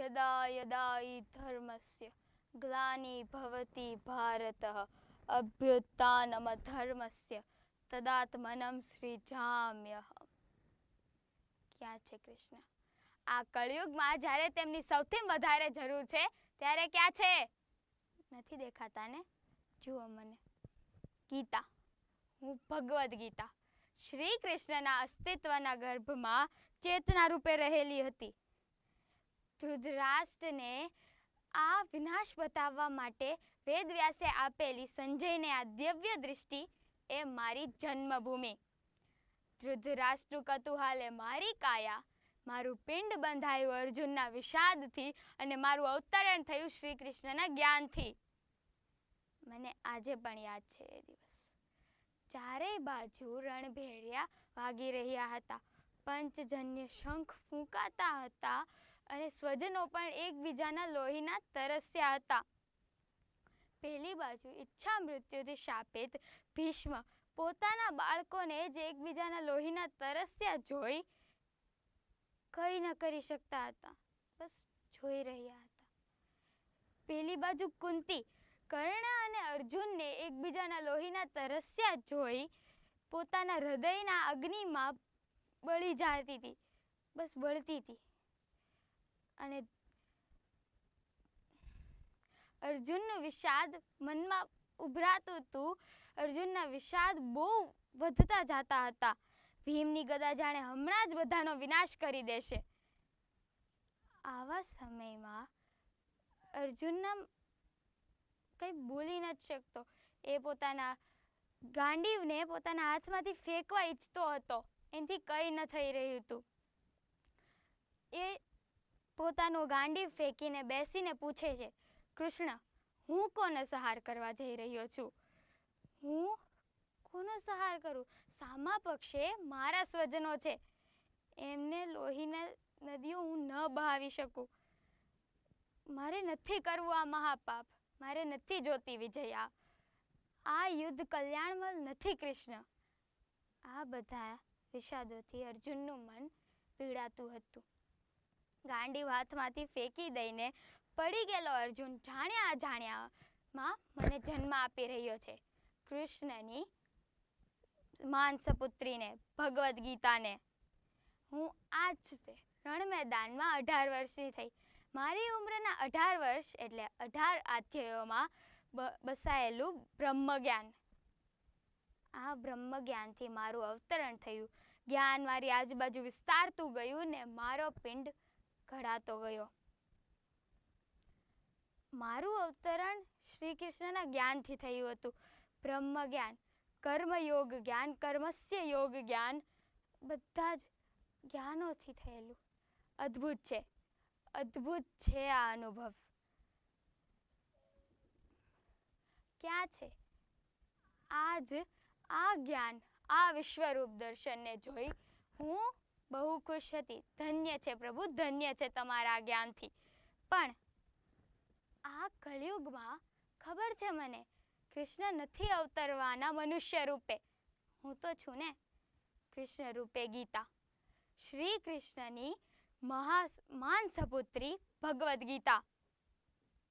યદા યદા ધર્મસ્ય ગ્લાની ભવતી ભારત અભ્યુત્થાનમ ધર્મસ્ય તદાત્મનમ સૃજામ્યહમ ક્યાં છે કૃષ્ણ આ કળિયુગમાં જ્યારે તેમની સૌથી વધારે જરૂર છે, ત્યારે ક્યાં છે? નથી દેખાતા ને? જુઓ મને. ગીતા. હું ભગવદ્ ગીતા. શ્રી કૃષ્ણના અસ્તિત્વના ગર્ભમાં ચેતના રૂપે રહેલી હતી. ધૃતરાષ્ટ્રને આ વિનાશ બતાવવા માટે વેદવ્યાસે આપેલી સંજયને આ દિવ્ય દૃષ્ટિ એ મારી જન્મભૂમિ. ધૃતરાષ્ટ્ર કતુહાલે મારી કાયા, મારું પિંડ બંધાયું અર્જુનના વિષાદથી અને મારું અવતરણ થયું શ્રી કૃષ્ણના જ્ઞાનથી. મને આજે પણ યાદ છે એ દિવસ. ચારેય બાજુ રણભેરિયા વાગી રહ્યા હતા. પંચજન્ય શંખ ફૂંકાતા હતા. અને સ્વજનો પણ એકબીજાના લોહીના તરસ્યા હતા. પહેલી બાજુ ઈચ્છા મૃત્યુથી શાપિત ભીષ્મ પોતાના બાળકોને જ એકબીજાના લોહીના તરસ્યા જોઈ કંઈ ન કરી શકતા હતા, બસ જોઈ રહ્યા હતા. પેલી બાજુ કુંતી કર્ણ અને અર્જુનને એકબીજાના લોહીના તરસ્યા જોઈ પોતાના હૃદયના અગ્નિમાં બળી જતી હતી, બસ બળતી હતી. અને અર્જુનનું વિષાદ મનમાં ઉભરાતું હતું અર્જુનના વિષાદ બહુ વધતા જતા હતા. ભીમની ગદા જાણે હમણાં જ બધાનો વિનાશ કરી દેશે. આવા સમયમાં અર્જુનના કંઈ બોલી નથી શકતો. એ પોતાના ગાંડીવને પોતાના હાથમાંથી ફેંકવા ઈચ્છતો હતો. એનાથી કંઈ ન થઈ રહ્યું હતું. એ પોતાનો ગાંડી ફેંકીને બેસીને પૂછે છે, કૃષ્ણ, હું કોનો સહાર કરવા જઈ રહ્યો છું? હું? કોનો સહાર કરું? સામા પક્ષે મારા સ્વજનો છે. એમને લોહીના નદીઓ હું ન બહાવી શકું. મારે નથી કરવું આ મહાપાપ. મારે નથી જોતી વિજયા. આ યુદ્ધ કલ્યાણમલ નથી કૃષ્ણ. આ બધા વિષાદોથી અર્જુનનું મન પીડાતું હતું. ગાંડી હાથમાંથી ફેંકી દઈને પડી ગયેલો અર્જુન જાણ્યા અજાણ્યામાં મને જન્મ આપી રહ્યો છે. કૃષ્ણની માનસપુત્રીને ભગવદ્ ગીતાને. હું આજ રણ મેદાનમાં અઢાર વર્ષની થઈ. મારી ઉંમરના અઢાર વર્ષ એટલે અઢાર અધ્યાયોમાં બસાયેલું બ્રહ્મજ્ઞાન. આ બ્રહ્મજ્ઞાનથી મારું અવતરણ થયું. જ્ઞાન મારી આજુબાજુ વિસ્તારતું ગયું ને મારો પિંડ ઘડાતો ગયો. મારું અવતરણ શ્રી કૃષ્ણના જ્ઞાનથી થયું હતું. બ્રહ્મ જ્ઞાન કર્મયોગ જ્ઞાન, કર્મસ્ય યોગ જ્ઞાન બધા જ જ્ઞાનોથી થયેલું. અદ્ભુત છે. અદ્ભુત છે આ અનુભવ. ક્યાં છે? આજ આ જ્ઞાન, આ વિશ્વરૂપ દર્શનને જોઈ હું બહુ ખુશ હતી. ધન્ય છે પ્રભુ, ધન્ય છે તમારા જ્ઞાનથી. પણ આ કલયુગમાં ખબર છે મને, કૃષ્ણ નથી અવતરવાના મનુષ્ય રૂપે. હું તો છું ને કૃષ્ણ રૂપે ગીતા. શ્રી કૃષ્ણની મહા માન સપુત્રી ભગવદ્ ગીતા.